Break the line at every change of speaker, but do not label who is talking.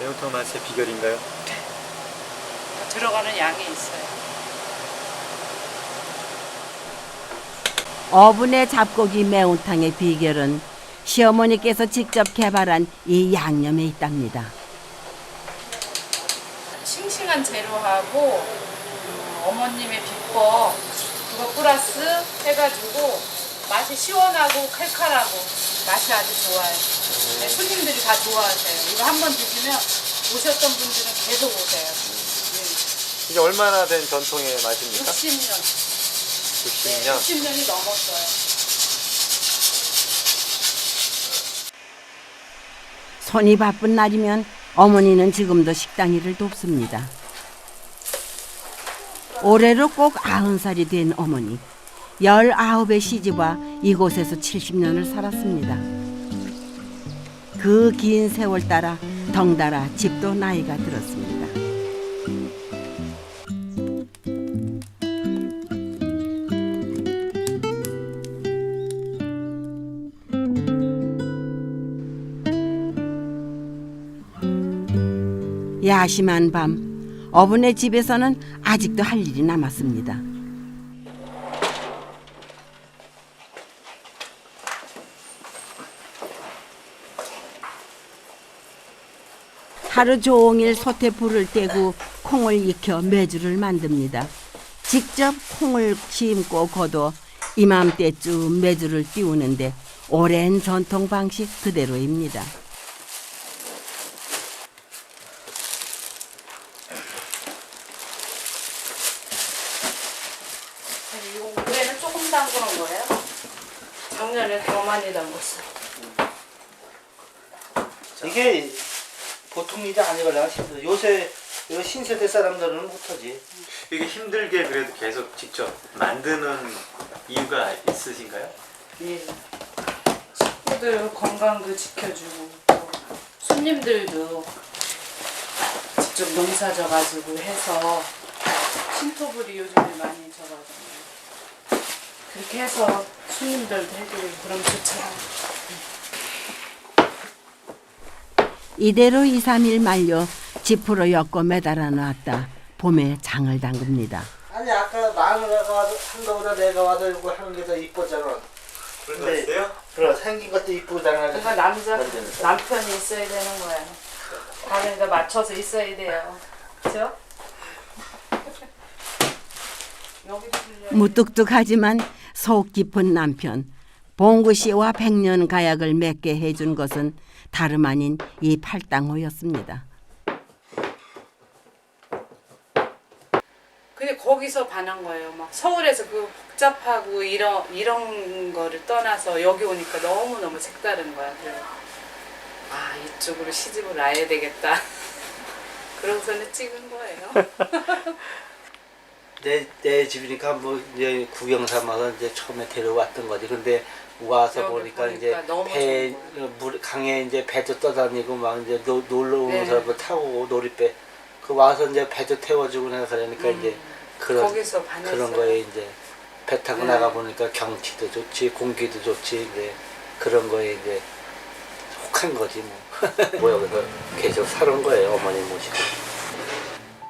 매운탕 맛의 비결인가요?
들어가는 양이 있어요.
어분의 잡고기 매운탕의 비결은 시어머니께서 직접 개발한 이 양념에 있답니다.
싱싱한 재료하고 음, 어머님의 비법 그거 플러스 해가지고 맛이 시원하고 칼칼하고 맛이 아주 좋아요. 네, 손님들이 다 좋아하세요. 이거 한 번 드시면 오셨던 분들은 계속 오세요.
이게 얼마나 된 전통의 맛입니까?
60년,
60년.
60년이 넘었어요.
손이 바쁜 날이면 어머니는 지금도 식당 일을 돕습니다. 올해로 꼭 아흔 살이 된 어머니. 열아홉의 시집와 이곳에서 70년을 살았습니다. 그 긴 세월 따라 덩달아 집도 나이가 들었습니다. 야심한 밤 어분의 집에서는 아직도 할 일이 남았습니다. 하루 종일 솥에 불을 떼고 콩을 익혀 메주를 만듭니다. 직접 콩을 심고 거둬 이맘때쯤 메주를 띄우는데 오랜 전통 방식 그대로입니다.
올해는 조금 담그는 거예요. 작년에 더 많이 담궜어요.
이게 보통 일이 아니걸라 힘들어. 요새 요 신세대 사람들은 못하지.
이게 힘들게 그래도 계속 직접 만드는 이유가 있으신가요?
예. 식구들 건강도 지켜주고 또 손님들도 직접 농사 져가지고 해서 신토불이 요즘에 많이 져가지고 그렇게 해서 손님들도 해드리고 그럼 좋잖아요.
이대로 2, 3일 말려 지프로 엮어 매달아 놨다 봄에 장을 담급니다.
아니 아까 마누라가 와도 한 거보다 내가 와도 이거 하는 게 더 이쁘잖아.
그런
거 있어요? 그래 생긴 것도 이쁘잖아.
그러니까 남자
거.
남편이 있어야 되는 거야. 다른 데 맞춰서 있어야 돼요. 그렇죠? 들려.
무뚝뚝하지만 속 깊은 남편 봉구 씨와 백년 가약을 맺게 해준 것은 다름 아닌 이 팔당호였습니다.
근데 거기서 반한 거예요. 막 서울에서 그 복잡하고 이런 이런 거를 떠나서 여기 오니까 너무 너무 색다른 거야. 그래서 아 이쪽으로 시집을 놔야 되겠다. 그러고서는 찍은 거예요.
내, 내 집이니까 뭐 이제 구경 삼아서 이제 처음에 데려왔던 거지. 근데 와서 보니까,
보니까
이제 배, 물, 강에 이제 배도 떠다니고 막 이제 노, 놀러 오는
네.
사람들 타고 놀이배. 그 와서 이제 배도 태워주고 내가 그러니까
음,
이제 그런. 그런 거에 이제 배 타고
네.
나가 보니까 경치도 좋지, 공기도 좋지, 이제 그런 거에 이제 혹한 거지 뭐. 뭐야, 그래서 계속 살은 거예요, 어머니 모시고.